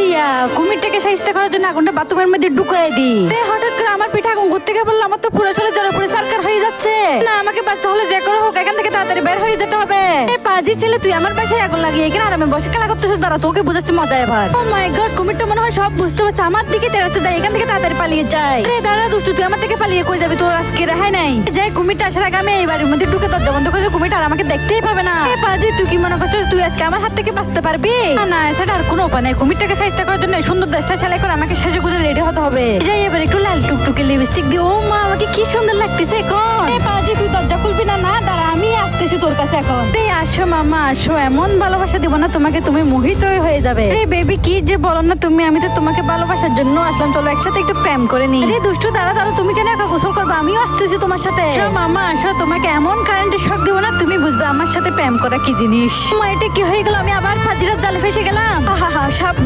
দিয়া কুমিরটাকে সাইজটা করার জন্য আগুনটা বাথরুমের মধ্যে ঢুকাই দি গিয়ে বলল, আমার তো পুরো চলে সরকার হয়ে যাচ্ছে। না, আমাকে বাঁচতে হলে যে করে হোক, এখান থেকে তাড়াতাড়ি বের হয়ে যেতে হবে। পাজি ছেলে, তুই আমার আগুন লাগিয়ে এখানে আরামে বসে খেলা তোকে বুঝাচ্ছে মজা এবার। ও মাই গড কুমিরটা মনে হয় সব বুঝতে পারছে। আমার দিকে যায়, এখান থেকে তাড়াতাড়ি পালিয়ে যায়। দাঁড়া, দুষ্টু, তুই আমার থেকে পালিয়ে কই যাবি? তোর আজকে রেহাই নাই। যাই, কুমিরটা আসার আগে আমি মধ্যে ঢুকে দরজা বন্ধ করে কুমিরটা আর আমাকে দেখতেই পাবে না। পাজি, তুই কি মনে করছিস, তুই আজকে আমার হাত থেকে বাঁচতে পারবি? না সেটা আর কোনো উপায় নেই। কুমিরটাকে সাইজটা করার জন্য সুন্দর দেশটা সেলাই করে আমাকে সেজে গুজে রেডি হতে হবে। যাই, এবার একটু লিপস্টিক দিয়ে ও মা আমাকে কি সুন্দর লাগতেছে এখন? পাজি তুই দরজা খুলবি না না দাঁড়া আমি আসতেছি তোর কাছে এখন। এই আসো মামা আসো এমন ভালোবাসা দিব না তোমাকে তুমি মোহিতই হয়ে যাবে। এই বেবি কি যে বলো না তুমি আমি তো তোমাকে ভালোবাসার জন্য আসলাম চলো একসাথে একটু প্রেম করে নি আরে দুষ্টু দাঁড়া দাঁড়া তুমি কেন একা গোসল করবে? আমিও আসতেছি তোমার সাথে। আসো মামা আসো তোমাকে এমন কারেন্টের শখ দিব না তুমি বুঝবে আমার সাথে প্রেম করা কি জিনিস। মা এটা কি হয়ে গেল? আমি আবার ফাজিরার জালে ফেসে গেলাম। হা হা সাপ